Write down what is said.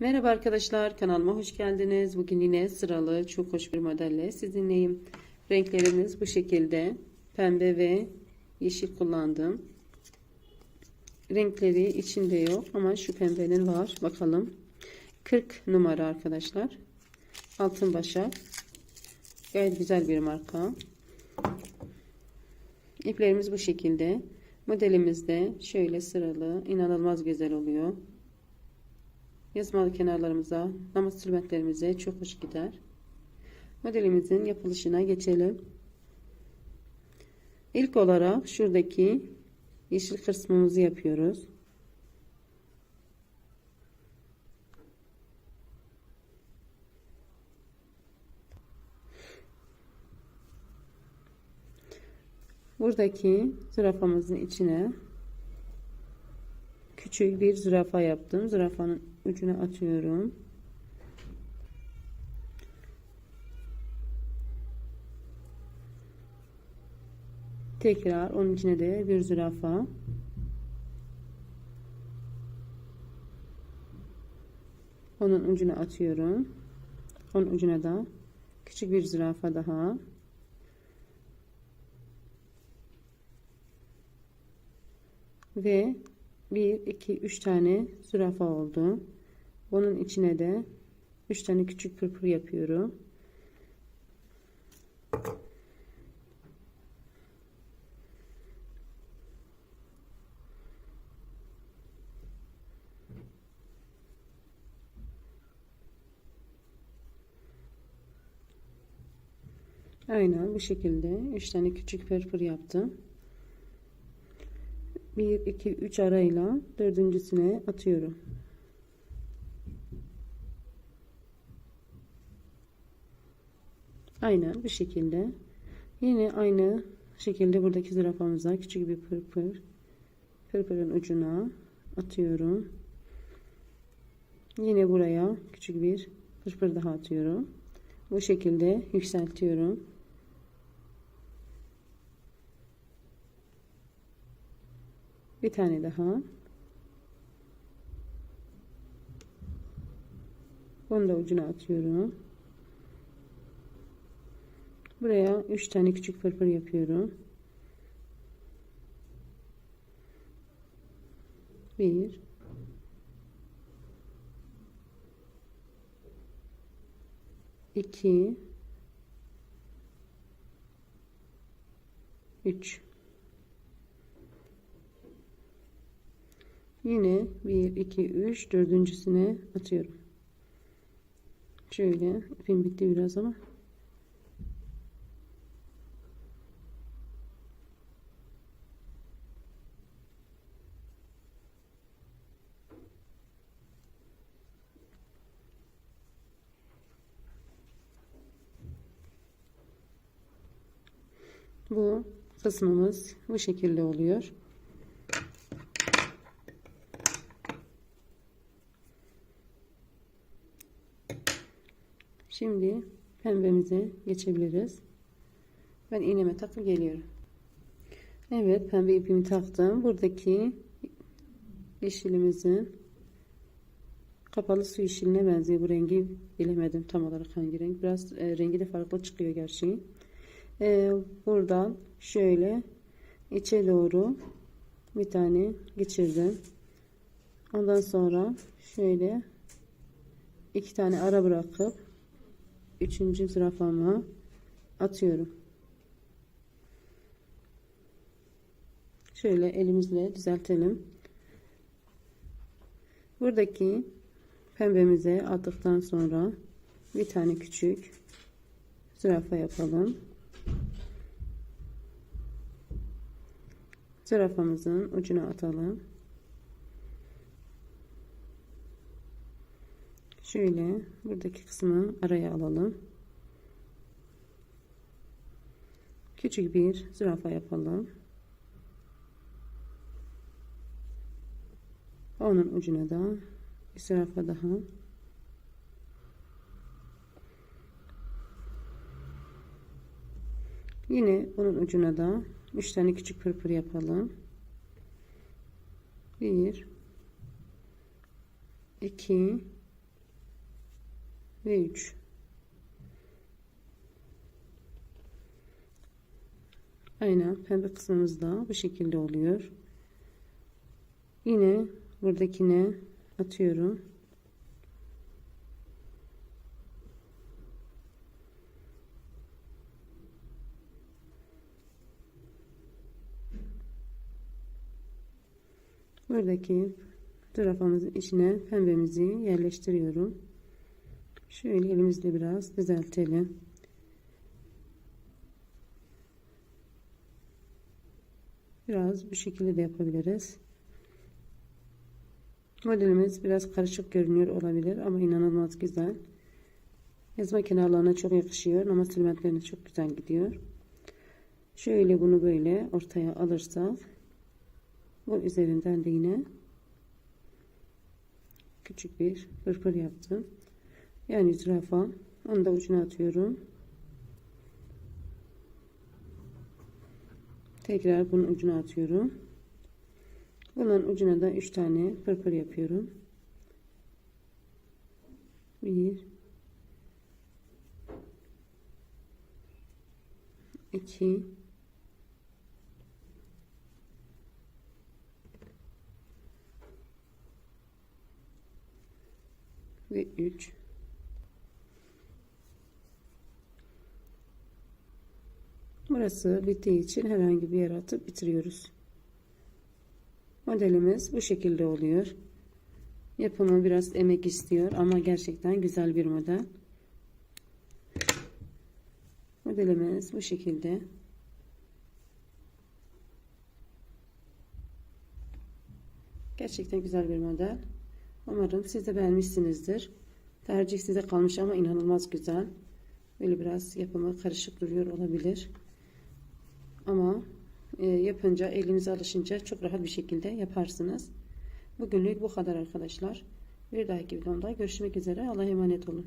Merhaba arkadaşlar kanalıma hoş geldiniz. Bugün yine sıralı çok hoş bir modelle sizinleyim. Renklerimiz bu şekilde pembe ve yeşil kullandım. Renkleri içinde yok ama şu pembenin var. Bakalım. 40 numara arkadaşlar. Altın başak. Gayet güzel bir marka. İplerimiz bu şekilde. Modelimiz de şöyle sıralı. inanılmaz güzel oluyor. Yazmalı kenarlarımıza, namaz tülbentlerimize çok hoş gider. Modelimizin yapılışına geçelim. İlk olarak şuradaki yeşil kısmımızı yapıyoruz. Buradaki zürafamızın içine küçük bir zürafa yaptım. Zürafanın ucuna atıyorum. Tekrar onun içine de bir zürafa. Onun ucuna atıyorum. Onun ucuna da küçük bir zürafa daha. Ve 1, 2, 3 tane zürafa oldu. Bunun içine de 3 tane küçük pırpır yapıyorum. Aynen bu şekilde 3 tane küçük pırpır yaptım. 1 2 3 arayla dördüncüsüne atıyorum. Aynen bu şekilde. Yine aynı şekilde buradaki zürafamıza küçük bir pırpır pırpırın ucuna atıyorum. Yine buraya küçük bir pırpır daha atıyorum. Bu şekilde yükseltiyorum. Bir tane daha. Bunu da ucuna atıyorum. Buraya 3 tane küçük pırpır yapıyorum. 1 2 3 Yine 1 2 3 dördüncüsüne atıyorum. Şöyle ipim bitti biraz ama Bu kısmımız bu şekilde oluyor. Şimdi pembemize geçebiliriz. Ben iğneme takıp geliyorum. Evet pembe ipimi taktım. Buradaki yeşilimizin kapalı su yeşiline benziyor. Bu rengi bilemedim tam olarak hangi renk. Biraz e, rengi de farklı çıkıyor gerçi. E, buradan şöyle içe doğru bir tane geçirdim. Ondan sonra şöyle iki tane ara bırakıp üçüncü zürafamı atıyorum. Şöyle elimizle düzeltelim. Buradaki pembemize attıktan sonra bir tane küçük zürafa yapalım. Zürafamızın ucuna atalım. Şöyle buradaki kısmı araya alalım. Küçük bir zürafa yapalım. Onun ucuna da bir zürafa daha. Yine onun ucuna da 3 tane küçük pırpır yapalım. 1 2 ve 3 aynen pembe kısmımız da bu şekilde oluyor. Yine buradakine atıyorum. Buradaki zürafamızın içine pembemizi yerleştiriyorum şöyle elimizle biraz düzeltelim. Biraz bu şekilde de yapabiliriz. Modelimiz biraz karışık görünüyor olabilir ama inanılmaz güzel. Yazma kenarlarına çok yakışıyor ama silümetlerine çok güzel gidiyor. Şöyle bunu böyle ortaya alırsak bu üzerinden de yine küçük bir pırpır yaptım. Yani zürafa. Onu da ucuna atıyorum. Tekrar bunun ucuna atıyorum. Bunun ucuna da 3 tane pırpır yapıyorum. 1 2 ve 3 Burası bittiği için herhangi bir yere atıp bitiriyoruz. Modelimiz bu şekilde oluyor. Yapımı biraz emek istiyor ama gerçekten güzel bir model. Modelimiz bu şekilde. Gerçekten güzel bir model. Umarım siz de beğenmişsinizdir. Tercih size kalmış ama inanılmaz güzel. Böyle biraz yapımı karışık duruyor olabilir. Ama e, yapınca elinize alışınca çok rahat bir şekilde yaparsınız. Bugünlük bu kadar arkadaşlar. Bir dahaki videomda görüşmek üzere. Allah'a emanet olun.